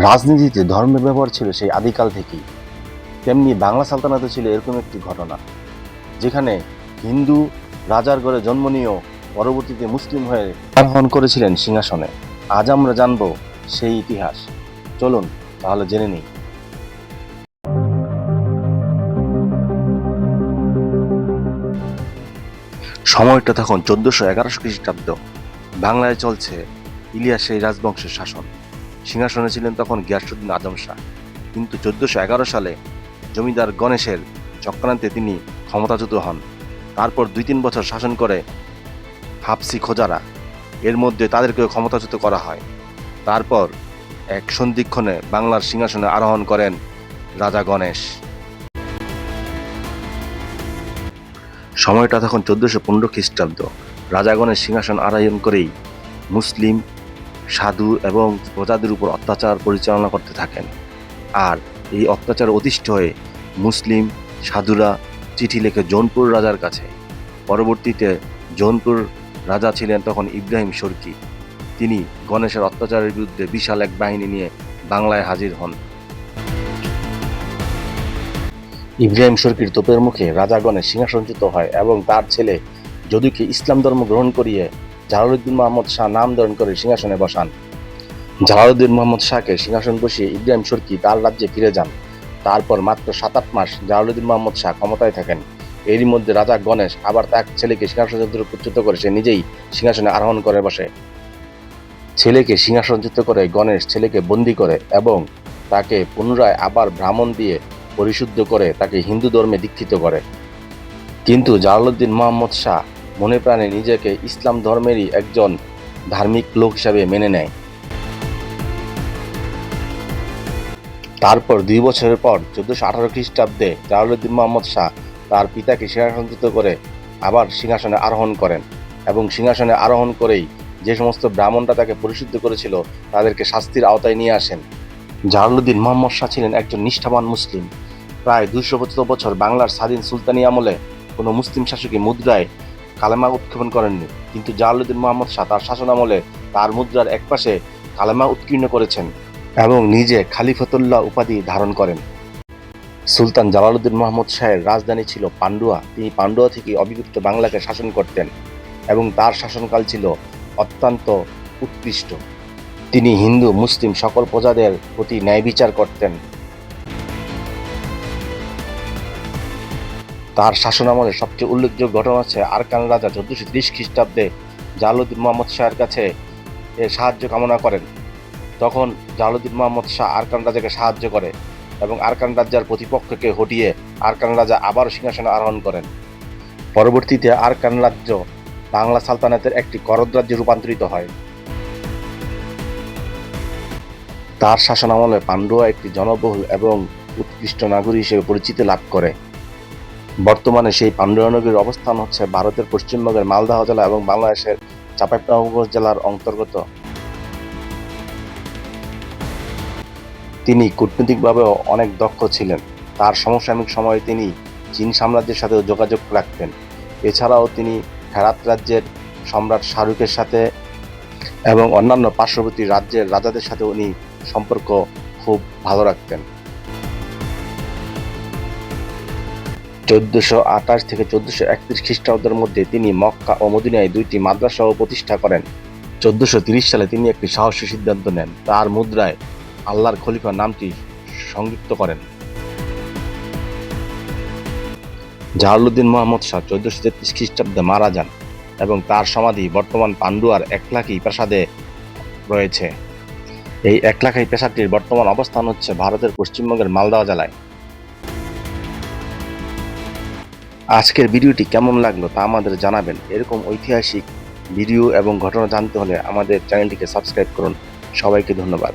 রাজনীতিতে ধর্মের ব্যবহার ছিল সেই আদিকাল থেকেই। তেমনি বাংলা সালতানাতে ছিল এরকম একটি ঘটনা, যেখানে হিন্দু রাজার ঘরে জন্ম নিয়েও পরবর্তীতে মুসলিম হয়ে আরোহণ করেছিলেন সিংহাসনে। আজ আমরা জানব সেই ইতিহাস। চলুন, তাহলে জেনে নিই। সময়টা তখন চোদ্দশো এগারোশো খ্রিস্টাব্দ। বাংলায় চলছে ইলিয়াস সেই রাজবংশের শাসন। সিংহাসনে ছিলেন তখন গিয়াসুদ্দিন আজম শাহ। কিন্তু চোদ্দশো এগারো সালে জমিদার গণেশের চক্রান্তে তিনি ক্ষমতাচ্যুত হন। তারপর দুই তিন বছর শাসন করে হাফসি খোজারা। এর মধ্যে তাদেরকেও ক্ষমতাচ্যুত করা হয়। তারপর এক সন্ধিক্ষণে বাংলার সিংহাসনে আরোহণ করেন রাজা গণেশ। সময়টা তখন চোদ্দশো পনেরো খ্রিস্টাব্দ। রাজা গণেশ সিংহাসন আরোহণ করেই মুসলিম সাধু এবং প্রজাদের উপর অত্যাচার পরিচালনা করতে থাকেন। আর এই অত্যাচার অতিষ্ঠ হয়ে মুসলিম, সাধুরা চিঠি লেখে জৌনপুর রাজার কাছে। পরবর্তীতে জৌনপুর রাজা ছিলেন তখন ইব্রাহিম শর্কি তিনি গণেশের অত্যাচারের বিরুদ্ধে বিশাল এক বাহিনী নিয়ে বাংলায় হাজির হন। ইব্রাহিম শর্কির তোপের মুখে রাজা গণেশ সিংহাসনচ্যুত হয় এবং তার ছেলে যদুকে ইসলাম ধর্ম গ্রহণ করিয়ে জালালউদ্দিন মোহাম্মদ শাহ নাম ধারণ করে সিংহাসনে বসান। জালালউদ্দিন মোহাম্মদ শাহকে সিংহাসন বসিয়ে ইব্রাহিম শর্কি তার রাজ্যে ফিরে যান। তারপর মাত্র সাত আট মাস জালালউদ্দিন মোহাম্মদ শাহ ক্ষমতায় থাকেন। এরই মধ্যে রাজা গণেশ আবার তার ছেলেকে সিংহাসনচ্যুত করে সে নিজেই সিংহাসনে আরোহণ করে বসে। ছেলেকে সিংহাসনচ্যুত করে গণেশ ছেলেকে বন্দি করে এবং তাকে পুনরায় আবার ব্রাহ্মণ দিয়ে পরিশুদ্ধ করে তাকে হিন্দু ধর্মে দীক্ষিত করে। কিন্তু জালালউদ্দিন মোহাম্মদ শাহ মনে প্রাণে নিজেকে ইসলাম ধর্মেরই একজন ধার্মিক লোক হিসাবে মেনে নেয়। তারপর দুই বছরের পর চোদ্দশো আঠারো খ্রিস্টাব্দে জালালউদ্দিন মোহাম্মদ শাহ তার পিতাকে সিংহাসনচ্যুত করে আবার সিংহাসনে আরোহণ করেন এবং সিংহাসনে আরোহণ করেই যে সমস্ত ব্রাহ্মণরা তাকে পরিশুদ্ধ করেছিল তাদেরকে শাস্তির আওতায় নিয়ে আসেন। জালালউদ্দিন মোহাম্মদ শাহ ছিলেন একজন নিষ্ঠাবান মুসলিম। প্রায় দুইশো বছর বাংলার স্বাধীন সুলতানি আমলে কোনো মুসলিম শাসকই মুদ্রায় কালেমা উৎক্ষেপণ করেননি, কিন্তু জালালউদ্দিন মোহাম্মদ শাহ তার শাসন আমলে তার মুদ্রার একপাশে কালেমা উৎকীর্ণ করেছেন এবং নিজে খালিফতুল্লাহ উপাধি ধারণ করেন। সুলতান জালালউদ্দিন মোহাম্মদ শাহের রাজধানী ছিল পান্ডুয়া। তিনি পান্ডুয়া থেকে অবিভক্ত বাংলাকে শাসন করতেন এবং তার শাসনকাল ছিল অত্যন্ত উৎকৃষ্ট। তিনি হিন্দু, মুসলিম সকল প্রজাদের প্রতি ন্যায় বিচার করতেন। তার শাসনামলে সবচেয়ে উল্লেখযোগ্য ঘটনা হচ্ছে আরকান রাজা চোদ্দশো ত্রিশ খ্রিস্টাব্দে জালালউদ্দিন মোহাম্মদ শাহের কাছে সাহায্য কামনা করেন। তখন জালালউদ্দিন মোহাম্মদ শাহ আরকান রাজাকে সাহায্য করে এবং আরকান রাজ্যের প্রতিপক্ষকে হটিয়ে আরকান রাজা আবার সিংহাসনে আরোহণ করেন। পরবর্তীতে আরকান রাজ্য বাংলা সালতানাতের একটি করদ রাজ্যে রূপান্তরিত হয়। তার শাসনামলে পান্ডুয়া একটি জনবহুল এবং উৎকৃষ্ট নাগরী হিসেবে পরিচিতি লাভ করে। বর্তমানে সেই পান্ডুয়া অবস্থান হচ্ছে ভারতের পশ্চিমবঙ্গের মালদাহ জেলা এবং বাংলাদেশের চাঁপাইনবাবগঞ্জ জেলার অন্তর্গত। তিনি কূটনৈতিকভাবেও অনেক দক্ষ ছিলেন। তার সমসাময়িক সময়ে তিনি চীন সাম্রাজ্যের সাথেও যোগাযোগ রাখতেন। এছাড়াও তিনি হেরাত রাজ্যের সম্রাট শাহরুখের সাথে এবং অন্যান্য পার্শ্ববর্তী রাজ্যের রাজাদের সাথে উনি সম্পর্ক খুব ভালো রাখতেন। চোদ্দশো আঠাশ থেকে চোদ্দশো একত্রিশ খ্রিস্টাব্দের মধ্যে তিনি মক্কা ও মদিনায় দুইটি মাদ্রাসাও প্রতিষ্ঠা করেন। চোদ্দশো তিরিশ সালে তিনি একটি সাহসী সিদ্ধান্ত নেন। তার মুদ্রায় আল্লাহর খলিফা নামটি সংযুক্ত করেন। জাহালুদ্দিন মোহাম্মদ শাহ চোদ্দশো তেত্রিশ খ্রিস্টাব্দে মারা যান এবং তার সমাধি বর্তমান পান্ডুয়ার একলাখি প্রাসাদে রয়েছে। এই একলাখাই প্রাসাদটির বর্তমান অবস্থান হচ্ছে ভারতের পশ্চিমবঙ্গের মালদা জেলায়। আজকের ভিডিওটি কেমন লাগল তা আমাদের জানাবেন। এরকম ঐতিহাসিক ভিডিও এবং ঘটনা জানতে হলে আমাদের চ্যানেলটিকে সাবস্ক্রাইব করুন। সবাইকে ধন্যবাদ।